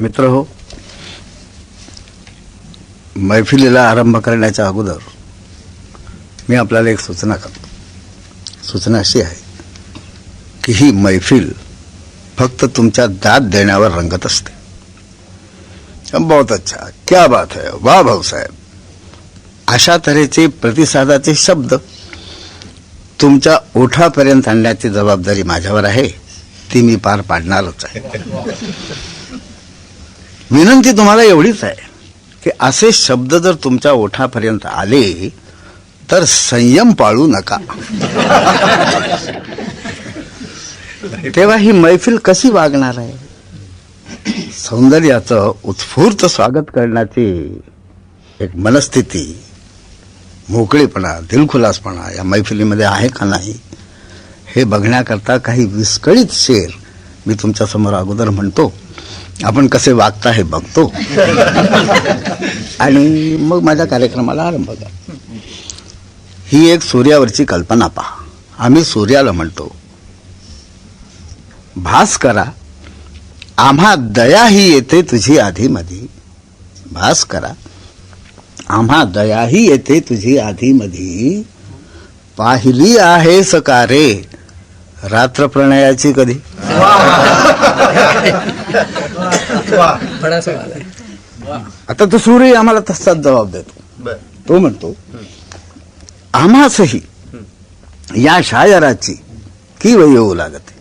मित्र हो मैफिलीला आरंभ करण्याच्या अगोदर मी आपल्याला एक सूचना करतो. सूचना अशी आहे की ही मैफिल फक्त तुमच्या दाद देण्यावर रंगत असते. बहुत अच्छा. क्या बात है. वा भाऊसाहेब अशा तऱ्हेचे प्रतिसादाचे शब्द तुमच्या ओठापर्यंत आणण्याची जबाबदारी माझ्यावर आहे ती मी पार पाडणारच आहे. विनंती तुम्हाला एवढीच आहे की असे शब्द जर तुमच्या ओठापर्यंत आले तर संयम पाळू नका. तेव्हा ही मैफिल कशी वागणार आहे? सौंदर्याचं उत्स्फूर्त स्वागत करण्याची एक मनस्थिती मोकळेपणा दिलखुलासपणा या मैफिलीमध्ये आहे का नाही हे बघण्याकरता काही विस्कळीत शेर मी तुमच्यासमोर अगोदर म्हणतो. आपण कसे वागता हे बघतो. आणि मग माझ्या कार्यक्रमाला आरंभ करा ही एक सूर्यावरची कल्पना पहा. आम्ही सूर्याला म्हणतो भास करा. आम्हा दया ही येते तुझी आधी मधी भास करा. आम्हा दयाही येते तुझी आधी मधी पाहिली आहे सकारे. रात्र प्रणयाची कधी? बडा सवाल आहे. आता तो सूर्य आम्हाला तसाच जबाब देतो. तो म्हणतो आम्हासही या शायराची की वय येऊ लागते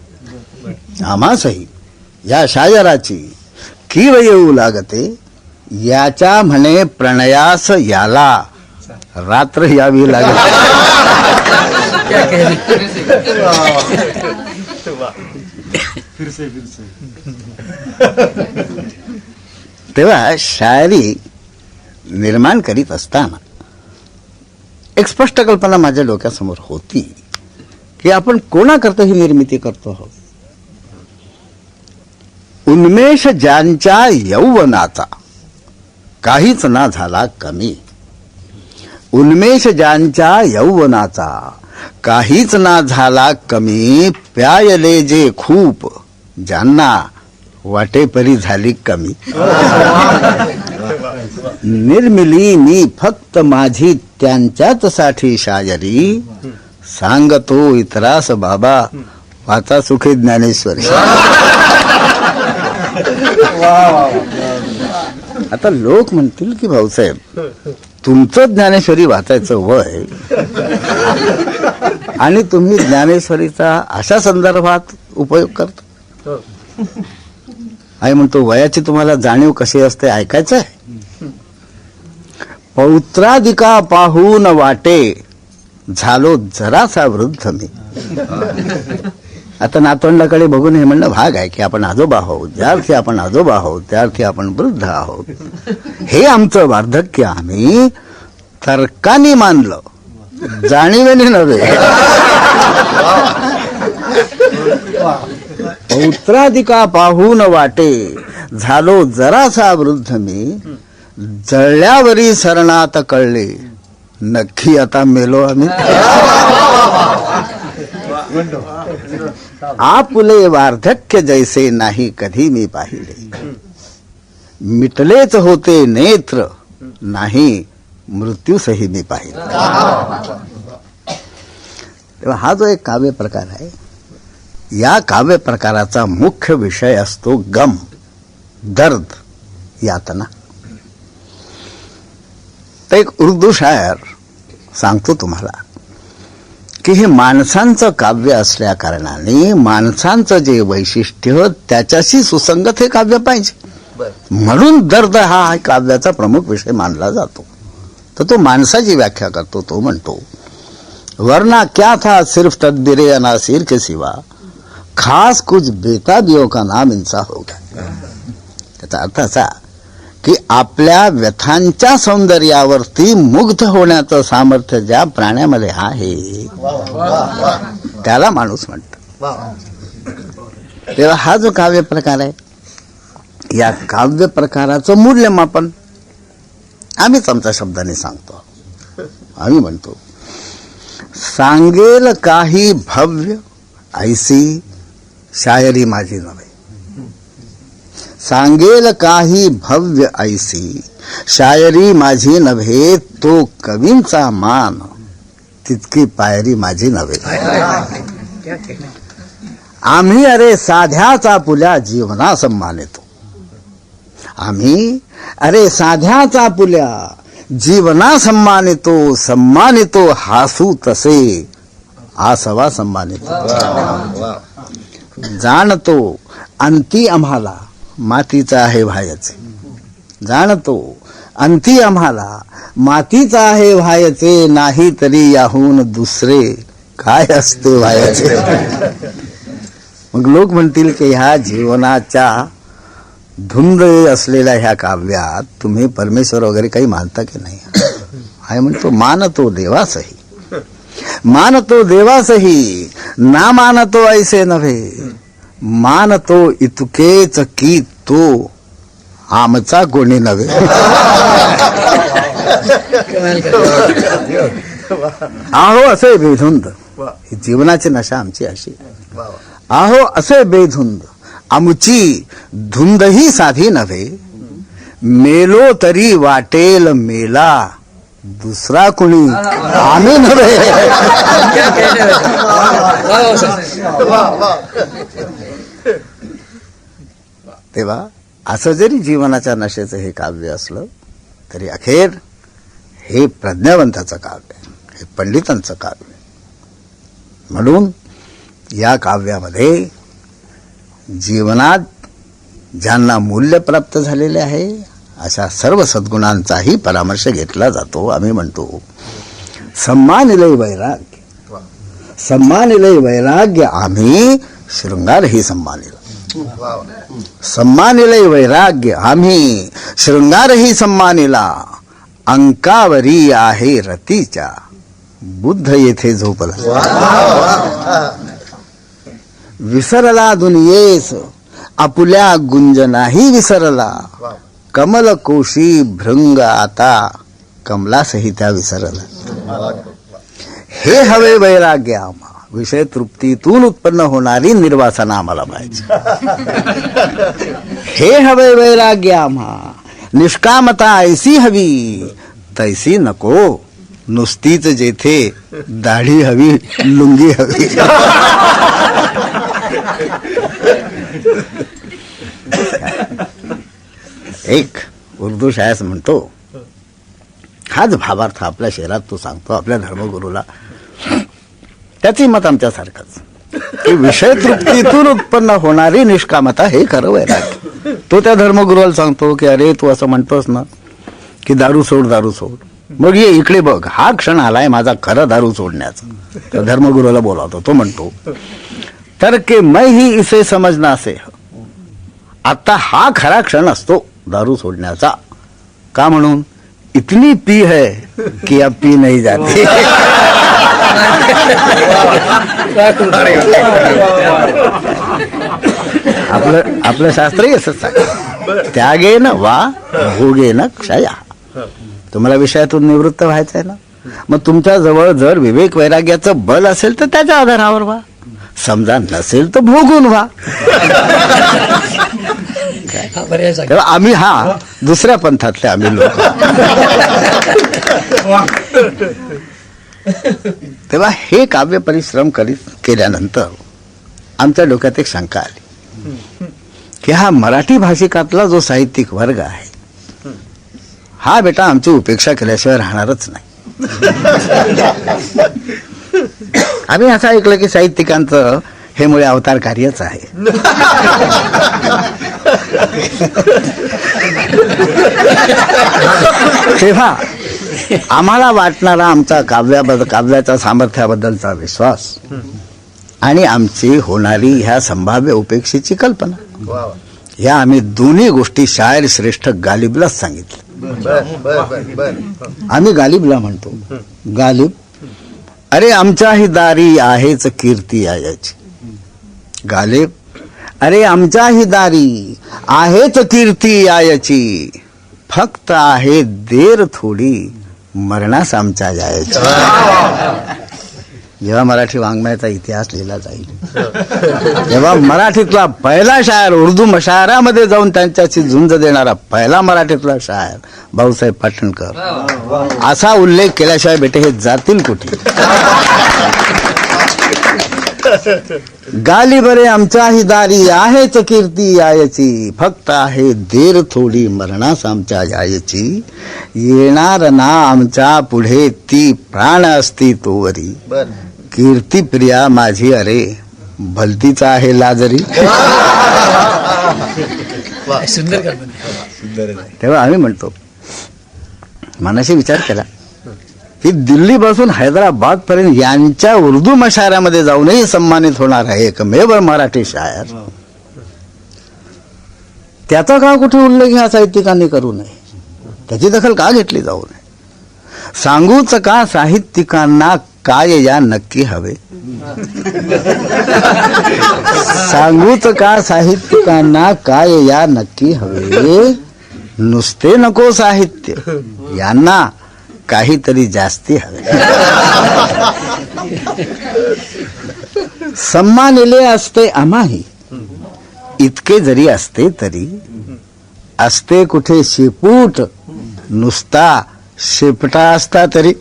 आम्हासही या शायराची की वय येऊ लागते याच्या म्हणे प्रणयास याला रात्र यावी लागते. तेव्हा शायरी निर्माण करीत असताना एक स्पष्ट कल्पना माझ्या डोक्यासमोर होती की आपण कोणाकरता ही निर्मिती करतो आहोत. उन्मेष ज्यांच्या यौवनाचा काहीच ना झाला कमी. उन्मेष ज्यांच्या यौवनाचा काहीच ना झाला कमी प्यायले जे खूप ज्यांना वाटेपरी झाली कमी. निर्मिली मी फक्त माझी त्यांच्याच साठी शायरी सांगतो इतरास बाबा वाचा सुखी ज्ञानेश्वरी. आता लोक म्हणतील की भाऊसाहेब तुमचं ज्ञानेश्वरी वाचायचं वय आणि तुम्ही ज्ञानेश्वरीचा अशा संदर्भात उपयोग करता? हो. आई म्हणतो वयाची तुम्हाला जाणीव कशी असते ऐकायचं आहे? पौत्राधिका पाहून वाटे झालो जरासा वृद्ध मी. आता नातवंडाकडे बघून हे म्हणणं भाग आहे की आपण आजोबा आहोत ज्यार्थी आपण आजोबा आहोत त्यार्थी आपण वृद्ध आहोत. हे आमचं वार्धक्य आम्ही तर्काने मानलं. जाणीवेने नव्हे. पौत्राधिका पाहून वाटे. झालो जरासा वृद्ध मी. जळल्यावरी सरणात कळले. नक्की आता मेलो आम्ही. आपुले वार्धक्य जैसे नाही कधी मी पाहिले. मिटलेच होते नेत्र नाही मृत्यूसही मी पाहिले. तेव्हा हा जो एक काव्य प्रकार आहे या काव्य प्रकाराचा मुख्य विषय असतो गम दर्द यातना. तर एक उर्दू शायर सांगतो तुम्हाला की हे माणसांचं काव्य असल्या कारणाने माणसांचं जे वैशिष्ट्य त्याच्याशी सुसंगत हे काव्य पाहिजे. म्हणून दर्द हा काव्याचा प्रमुख विषय मानला जातो. तर तो माणसाची व्याख्या करतो तो म्हणतो वरना क्या था सिर्फ तदबीरे अनासिर के सिवा? खास कुछ बेताबियों का नाम इंसा हो गया। त्याचा अर्थ असा की आपल्या व्यथांच्या सौंदर्यावरती मुग्ध होण्याचं सामर्थ्य ज्या प्राण्यामध्ये आहे त्याला माणूस म्हणत. तेव्हा हा जो काव्य प्रकार आहे या काव्य प्रकाराचं मूल्यमापन आम्हीच आमच्या शब्दाने सांगतो. आम्ही म्हणतो सांगेल काही भव्य ऐसी शायरी माझी नव्हे. सांगेल काही भव्य ऐसी शायरी माझी नव्हे तो कवींचा मान. तितकी पायरी माझी नव्हे. आम्ही अरे साध्याचा पुल्या जीवना सम्मानितो आम्ही अरे साध्याचा पुल्या जीवना सम्मानितो सम्मानितो हासू तसे आसवा सम्मानितो. जाणतो अंती आम्हाला मातीचा आहे व्हायचे. जाणतो अंती आम्हाला मातीचा आहे व्हायचे नाही तरी याहून दुसरे काय असते व्हायचे? मग लोक म्हणतील की ह्या जीवनाच्या धुंद असलेल्या ह्या काव्यात तुम्ही परमेश्वर वगैरे काही मानता की नाही? आहे म्हणतो मानतो देवासही मानतो देवासही ना मानतो ऐसे नव्हे. मानतो इतकेच की तो आमचा कोणी नव्हे. आहो असे बेधुंद. जीवनाची नशा आमची अशी. आहो असे बेधुंद. आमची धुंदही साधी नव्हे. मेलो तरी वाटेल मेला. दुसरा कुणी? आम्ही नव्हे. तेव्हा असं जरी जीवनाच्या नशेचं हे काव्य असलं तरी अखेर हे प्रज्ञावंताचं काव्य हे पंडितांचं काव्य म्हणून या काव्यामध्ये जीवनात ज्यांना मूल्य प्राप्त झालेले आहे अशा सर्व सद्गुणांचाही परामर्श घेतला जातो आम्ही म्हणतो. सम्मानिलय वैराग्य. सम्मानिलय वैराग्य आम्ही शृंगारही सम्मानिला. सम्मानिलय वैराग्य आम्ही शृंगारही सम्मानिला. अंकावरी आहे रतीच्या. बुद्ध येथे झोपला. विसरला दुनियेस. आपुल्या गुंजनाही विसरला. कमल कोशी भृंग आता कमलासही त्या विसरला. हे हवे वैराग्य आम्हा. विषय तृप्तीतून उत्पन्न होणारी निर्वासना आम्हाला पाहिजे. हे हवे वैराग्य आम्हा. निष्कामता ऐसी हवी तैसी नको. नुसतीच जेथे दाढी हवी लुंगी हवी. एक उर्दू शाळेस म्हणतो हाच भावार्थ आपल्या शहरात तो सांगतो आपल्या धर्मगुरूला. त्याची मत आमच्यासारखंच. की विषय तृप्तीतून उत्पन्न होणारी निष्कामता हे खरं वैराग्य. तो त्या धर्मगुरूला सांगतो की अरे तू असं म्हणतोस ना की दारू सोड दारू सोड. मग ये इकडे बघ हा क्षण आलाय माझा खरं दारू सोडण्याचा. तर धर्मगुरूला बोलावतो तो म्हणतो तर के मै ही इसे समजना असे आता हा खरा क्षण असतो. दारू सोडण्याचा. का म्हणून? इतनी पी है कि अब पी नहीं जाती. आपलं आपलं शास्त्रही असंच सांग त्यागे ना वा भोगे ना क्षया. तुम्हाला विषयातून निवृत्त व्हायचं आहे ना? मग तुमच्या जवळ जर विवेक वैराग्याचं बल असेल तर त्याच्या आधारावर वा समजा नसेल तर भोगून व्हा. तेव्हा आम्ही हा दुसऱ्या पंथातले आम्ही लोक. तेव्हा हे काव्य परिश्रम करीत केल्यानंतर आमच्या डोक्यात एक शंका आली. की हा मराठी भाषिकातला जो साहित्यिक वर्ग आहे हा बेटा आमची उपेक्षा केल्याशिवाय राहणारच नाही. आम्ही असं ऐकलं की साहित्यिकांचं हे मुळे अवतार कार्यच आहे. तेव्हा आम्हाला वाटणारा आमचा काव्याबद्दल काव्याच्या सामर्थ्याबद्दलचा विश्वास आणि आमची होणारी ह्या संभाव्य उपेक्षेची कल्पना. या आम्ही दोन्ही गोष्टी शायर श्रेष्ठ गालिबलाच सांगितलं आम्ही गालिबला म्हणतो. गालिब अरे आमच्याही दारी आहेच कीर्ती आयाची गालेब अरे आमच्याही दारी आहेच कीर्ती यायची फक्त आहे देर थोडी मरणास आमच्या जायची. जेव्हा मराठी वाङ्मयाचा इतिहास लिहिला जाईल. तेव्हा मराठीतला पहिला शायर उर्दू मशायरामध्ये जाऊन त्यांच्याशी झुंज देणारा पहिला मराठीतला शायर भाऊसाहेब पाटणकर. असा उल्लेख केल्याशिवाय बेटे हे जातील कुठे? गाली बरे आमच्याही दारी आहेच कीर्ती यायची. फक्त आहे देर थोडी मरणास आमच्या यायची. येणार ना आमच्या पुढे ती प्राण असती तोवरी. बर. कीर्ती प्रिया माझी अरे भलतीचा आहे लाजरी. सुंदर कल्पना सुंदर आहे. तेव्हा आम्ही म्हणतो मनाशी विचार केला की दिल्लीपासून हैदराबाद पर्यंत यांच्या उर्दू मशायरामध्ये जाऊनही सन्मानित होणार आहे एकमेव मराठी शायर. त्याचा का कुठे उल्लेख ह्या साहित्यिकांनी करू नये? त्याची दखल का घेतली जाऊ नये? सांगूच का साहित्यिकांना काय या नक्की हवे? सांगूच का साहित्यिकांना काय या नक्की हवे? नुसते नको साहित्य. यांना काहीतरी जास्ती हवे. सम्मानिले असते आम्हाही. इतके जरी असते तरी असते कुठे शेपूट नुसता शेपटा असता तरी.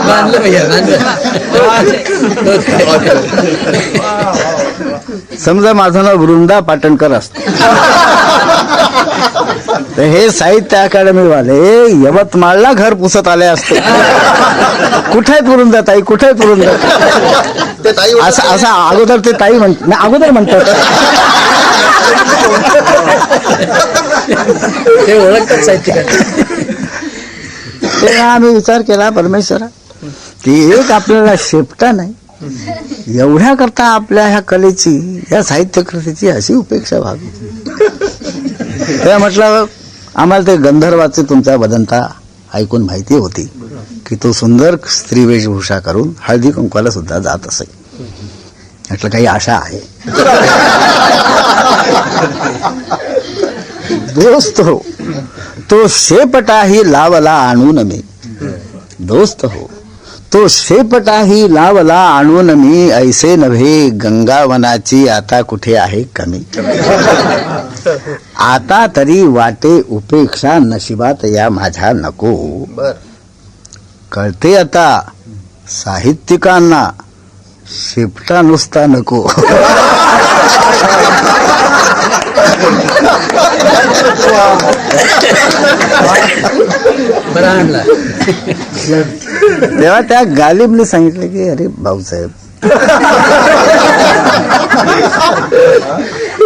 भैया समजा माझं नाव वृंदा पाटणकर असत. तर हे साहित्य अकादमी वाले यवतमाळला घर पुसत आले असते. कुठे आहेत वृंदा ताई? कुठे आहेत वृंदा ते ताई असं असं अगोदर ते ताई म्हणत नाही अगोदर म्हणतात. ते ओळखतात साहित्यकार. ते आम्ही विचार केला परमेश्वरा ती एक आपल्याला शेपटा नाही. एवढ्या करता आपल्या ह्या कलेची या साहित्य कृतीची अशी उपेक्षा व्हावी. ते म्हटलं आम्हाला ते गंधर्वाचे तुमच्या वदंता ऐकून माहिती होती की तो सुंदर स्त्री वेशभूषा करून हळदी कुंकवाला सुद्धा जात असे. म्हटलं काही आशा आहे? दोस्त हो तो शेपटाही लावला आणून मी. दोस्त हो तो शेपटाही लावला आणून मी ऐसे नव्हे गंगावनाची आता कुठे आहे कमी. आता तरी वाटे उपेक्षा नशिबात या माझ्या नको. कळते आता साहित्यिकांना शेपटा नुसता नको. बरा आणला तेव्हा त्या गालिबने सांगितलं की अरे भाऊसाहेब.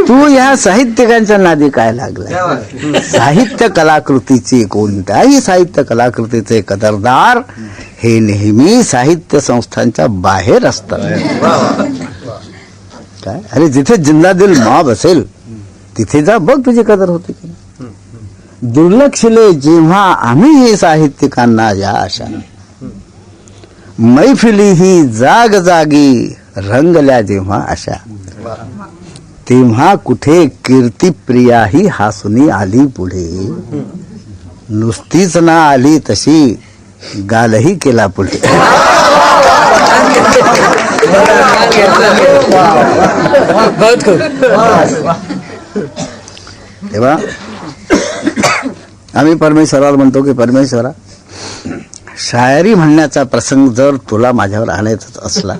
तू या साहित्यिकांच्या नादी काय लागला साहित्य कलाकृतीची कोणत्याही साहित्य कलाकृतीचे कदरदार हे नेहमी साहित्य संस्थांच्या बाहेर असतात. काय? अरे जिथे जिल्हादिल मॉब असेल तिथे जा बघ तुझी कदर होते की नाही. दुर्लक्षले जेव्हा आम्ही साहित्यिकांना या अशा मैफिली ही जाग जागी रंगल्या जेव्हा अशा तेव्हा कुठे कीर्तिप्रियाही हासुनी आली पुढे. नुसतीच ना आली तशी गालही केला पुढे. बहुत खूप तेव्हा आम्ही परमेश्वराला म्हणतो की परमेश्वरा शायरी म्हणण्याचा प्रसंग जर तुला माझ्यावर आणायचाच असला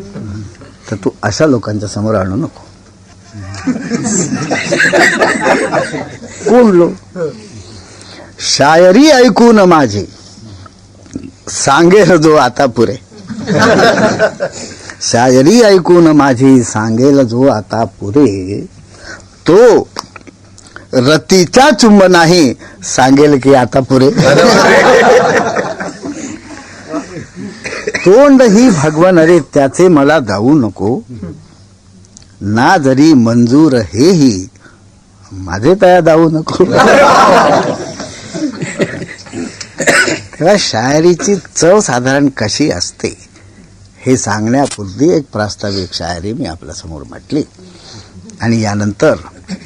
तर तू अशा लोकांच्या समोर आणू नको. कोण लोक शायरी ऐकून माझी सांगेल जो आता पुरे. शायरी ऐकून माझी सांगेल जो आता पुरे. तो रतीच्या चुंबनाही सांगेल की आता पुरे तोंड ही भगवन अरे त्याचे मला जाऊ नको. ना जरी मंजूर हेही माझे तया जाऊ नको. तेव्हा शायरीची चव साधारण कशी असते हे सांगण्यापूर्वी एक प्रास्ताविक शायरी मी आपल्यासमोर म्हटली. आणि यानंतर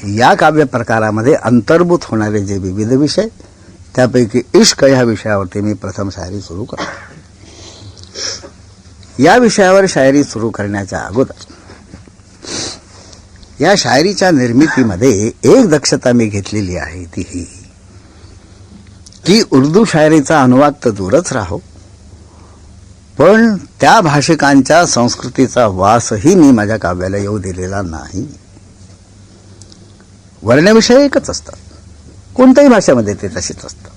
या काव्य प्रकारामध्ये अंतर्भूत होणारे जे विविध विषय त्यापैकी इश्क ह्या विषयावरती मी प्रथम शायरी सुरू करतो. या विषयावर शायरी सुरू करण्याच्या अगोदर या शायरीच्या निर्मितीमध्ये एक दक्षता मी घेतलेली आहे ती ही की उर्दू शायरीचा अनुवाद तर दूरच राहो पण त्या भाषिकांच्या संस्कृतीचा वासही मी माझ्या काव्याला येऊ दिलेला नाही. वर्णविषय एकच असतात कोणत्याही भाषेमध्ये ते तशीच असतात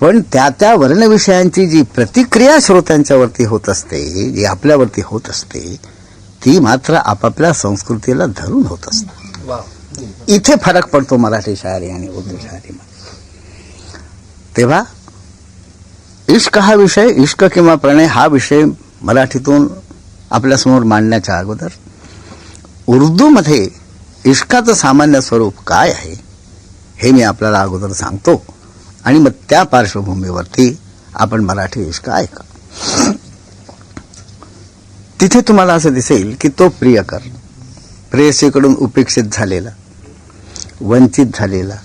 पण त्या त्या वर्णविषयांची जी प्रतिक्रिया श्रोत्यांच्यावरती होत असते जी आपल्यावरती होत असते ती मात्र आपापल्या संस्कृतीला धरून होत असते. इथे फरक पडतो मराठी शायरी आणि उर्दू शायरीमध्ये तेव्हा इश्क हा विषय इश्क किंवा प्रणय हा विषय मराठीतून आपल्यासमोर मांडण्याच्या अगोदर उर्दूमध्ये इश्काचं सामान्य स्वरूप काय आहे हे मी आपल्याला अगोदर सांगतो. आणि मग त्या पार्श्वभूमीवरती आपण मराठी इश्क ऐका. तिथे तुम्हाला असं दिसेल की तो प्रियकर प्रेयसीकडून उपेक्षित झालेला वंचित झालेला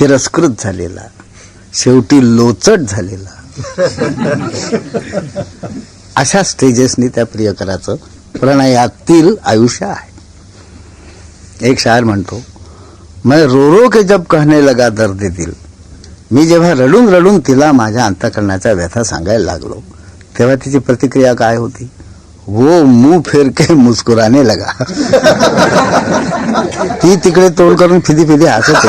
तिरस्कृत झालेला शेवटी लोचट झालेला. अशा स्टेजेसनी त्या प्रियकराचं प्रणयातील आयुष्य आहे. एक शायर म्हणतो मैं रो रो के जब कहने लगा दर्द दिल मी जेव्हा रडून रडून तिला माझ्या अंतकरणाचा व्यथा सांगायला लागलो तेव्हा तिची प्रतिक्रिया काय होती? वो मुंह फेर के मुस्कुराने लगा. ती तिकडे तोंड करून फिदी फिदी हसत होती.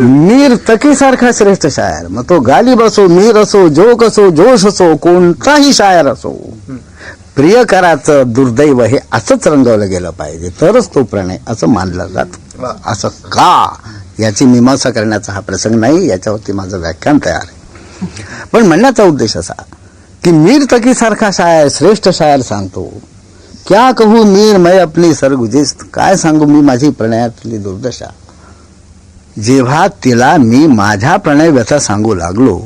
मीर तकीसारखा श्रेष्ठ शायर मग तो गालिब असो मीर असो जोक असो जोश असो कोणताही शायर असो. प्रियकराचं दुर्दैव हे असंच रंगवलं गेलं पाहिजे. तरच तो प्रणय असं मानलं जात. असं का? याची मीमांसा करण्याचा हा प्रसंग नाही याच्यावरती माझं व्याख्यान तयार आहे. पण म्हणण्याचा उद्देश असा की मीर तकी सारखा शायर श्रेष्ठ शायर सांगतो क्या कहू मीर मैं अपनी सरगुजिस्त? काय सांगू मी माझी प्रणयातली दुर्दशा? जेव्हा तिला मी माझ्या प्रणय व्यथा सांगू लागलो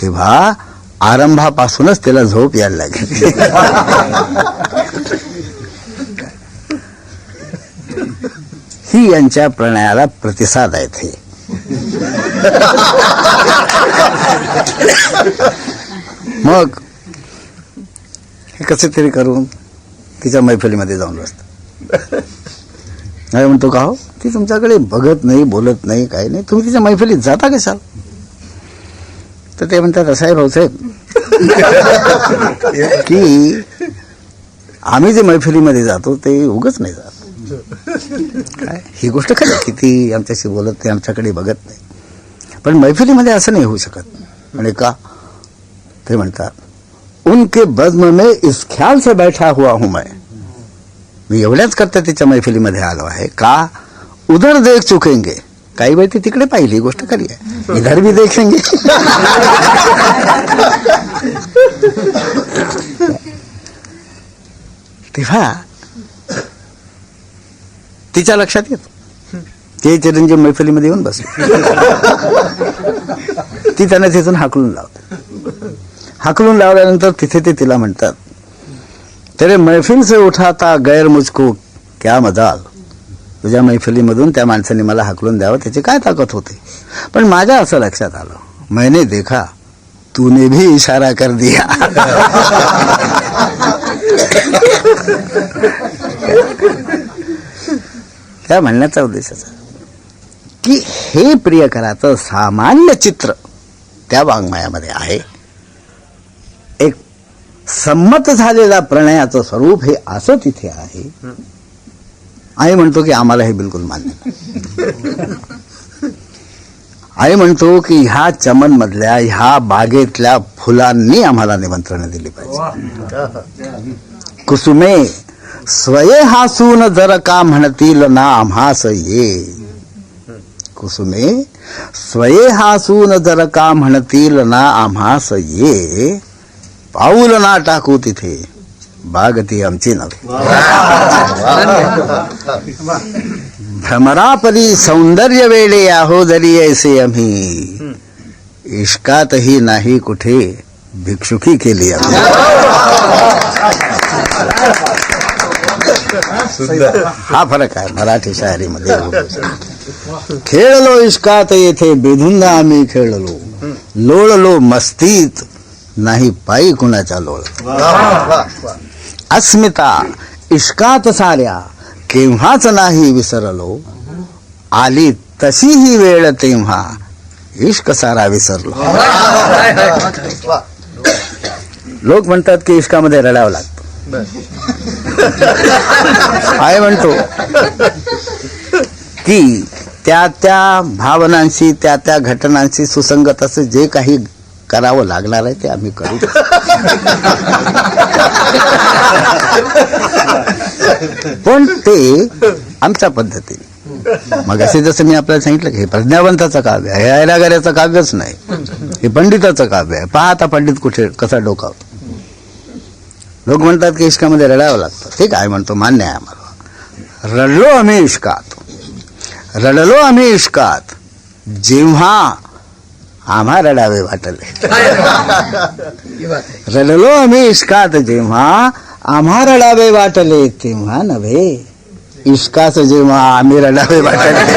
तेव्हा आरंभापासूनच तिला झोप यायला लागली. ही यांच्या प्रणयाला प्रतिसाद आहेत हे. मग हे कसे तरी करून तिच्या मैफिलीमध्ये जाऊन बसतो नाही म्हणतो का हो ती तुमच्याकडे बघत नाही बोलत नाही काही नाही. तुम्ही तिच्या मैफिलीत जाता कशाल? तर ते म्हणतात असं आहे भाऊसाहेब की आम्ही जे मैफिलीमध्ये जातो ते उगच नाही जात. काय? ही गोष्ट खरी आहे की ती आमच्याशी बोलत नाही आमच्याकडे बघत नाही. पण मैफिलीमध्ये असं नाही होऊ शकत. आणि का? ते म्हणतात उनके बज्म में इस ख्याल से बैठा हुआ हूं मैं. मी एवढ्याच करता तिच्या मैफिलीमध्ये आलो आहे. का? उधर देख चुकेंगे. काही वेळ ती तिकडे पाहिली गोष्ट खरी आहे. इधर भी देखेंगे. तेव्हा तिच्या लक्षात येतो. ते चिरंजीव मैफिलीमध्ये येऊन बसले. ती त्यांना तिथून हाकलून लावते. हाकलून लावल्यानंतर तिथे ते तिला म्हणतात तेरे मैफिल से उठाता गैर मुझको क्या मजाल? तुझ्या मैफिलीमधून त्या माणसाने मला हाकलून द्यावं त्याची काय ताकद होते? पण माझ्या असं लक्षात आलं. मैंने देखा तूने भी इशारा कर दिया. त्या म्हणण्याचा उद्देश असा की हे प्रियकराचं सामान्य चित्र त्या वाङ्मयामध्ये आहे. एक संमत झालेला प्रणयाचं स्वरूप हे असं तिथे आहे आई म्हणतो की आम्हाला हे बिलकुल मान्य आई म्हणतो की ह्या चमन मधल्या ह्या बागेतल्या फुलांनी आम्हाला निमंत्रण दिली पाहिजे. कुसुमे स्वये हासून जर का म्हणतील ना आम्हास ये. कुसुमे स्वये हासून जर का म्हणतील ना आम्हास ये. पाऊल ना टाकू तिथे. बाग ती आमची नव्हे भ्रमरापरी सौंदर्य वेळे आहो जरी ऐसे आम्ही इश्कातही नाही कुठे भिक्षुकी केली आम्ही हा फरक आहे मराठी शायरीमध्ये खेळलो इश्कात येथे बेधुंद आम्ही खेळलो लोळलो मस्तीत नाही पायी कुणाच्या लोळ अस्मिता इश्कात साऱ्या केव्हाच नाही विसरलो. आली तशी ही वेळ तेव्हा इश्क सारा विसरलो. लोक म्हणतात की इश्कामध्ये रडावं लागतं. बर. आहे म्हणतो की त्या त्या भावनांशी त्या त्या घटनांशी सुसंगत असं जे काही करावं लागणार आहे ते आम्ही करू. पण ते आमच्या पद्धतीने. मग असे जसं मी आपल्याला सांगितलं की हे प्रज्ञावंताचं काव्य आहे हे ऐरागाऱ्याचं काव्यच नाही. हे पंडिताचं काव्य आहे. पहा आता पंडित कुठे कसा डोकावतो लोक म्हणतात की इश्कामध्ये रडावं लागतं. ठीक आहे म्हणतो? मान्य आहे आम्हाला. रडलो आम्ही इश्कात. रडलो आम्ही इश्कात. जेव्हा आम्हा रडावे वाटले. रडलो आम्ही इश्कात जेव्हा आम्हा रडावे वाटले तेव्हा नव्हे. इश्काच जेव्हा आम्ही रडावे वाटले.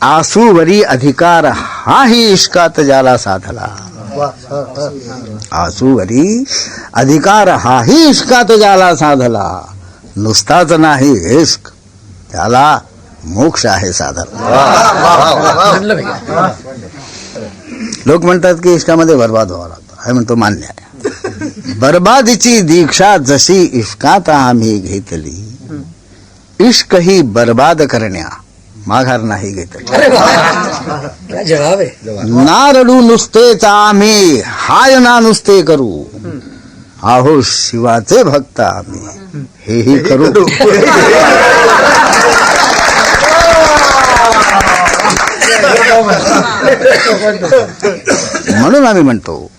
आसूवरी अधिकार हाही इश्कात ज्याला साधला. हा, हा. आसूवरी अधिकार हाही इश्कात ज्याला साधला. नुसताच नाही इश्क त्याला मोक्ष आहे भैया लोक म्हणतात की इश्कामध्ये बर्बाद व्हावं लागतं. हे म्हणतो मान्य आहे. बर्बादीची दीक्षा जशी इश्कात आम्ही घेतली इश्क ही बर्बाद करण्या माघार नाही घेतली. अरे वा. क्या जवाब आहे. ना रडू नुसतेच आम्ही हाय ना नुसते करू. आहो शिवाचे भक्त आम्ही. हेही करू. म्हणून आम्ही म्हणतो.